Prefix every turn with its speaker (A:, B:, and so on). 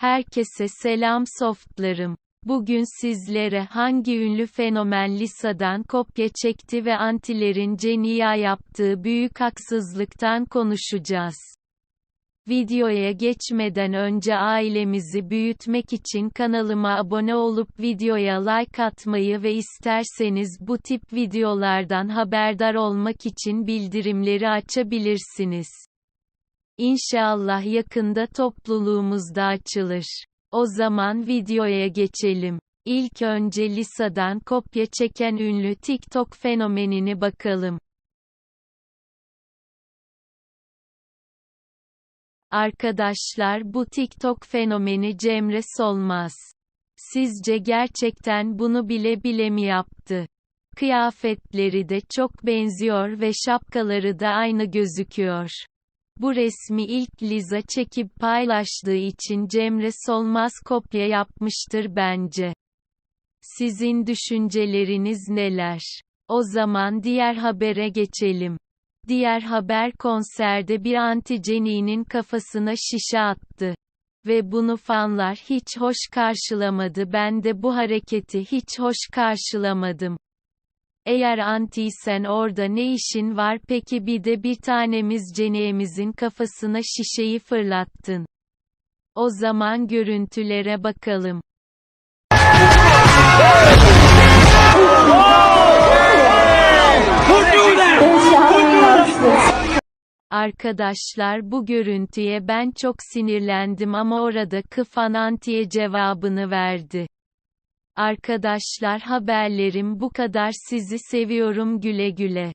A: Herkese selam softlarım. Bugün sizlere hangi ünlü fenomen Lisa'dan kopya çekti ve antilerin Ceniya yaptığı büyük haksızlıktan konuşacağız. Videoya geçmeden önce ailemizi büyütmek için kanalıma abone olup videoya like atmayı ve isterseniz bu tip videolardan haberdar olmak için bildirimleri açabilirsiniz. İnşallah yakında topluluğumuzda açılır. O zaman videoya geçelim. İlk önce Lisa'dan kopya çeken ünlü TikTok fenomenini bakalım. Arkadaşlar bu TikTok fenomeni Cemre Solmaz. Sizce gerçekten bunu bile bile mi yaptı? Kıyafetleri de çok benziyor ve şapkaları da aynı gözüküyor. Bu resmi ilk Liza çekip paylaştığı için Cemre Solmaz kopya yapmıştır bence. Sizin düşünceleriniz neler? O zaman diğer habere geçelim. Diğer haber konserde bir anti kafasına şişe attı. Ve bunu fanlar hiç hoş karşılamadı ben de bu hareketi hiç hoş karşılamadım. Eğer antiysen orada ne işin var peki bir de bir tanemiz Ceniye'mizin kafasına şişeyi fırlattın. O zaman görüntülere bakalım. Arkadaşlar bu görüntüye ben çok sinirlendim ama orada Kıfan Antiye cevabını verdi. Arkadaşlar haberlerim bu kadar sizi seviyorum güle güle.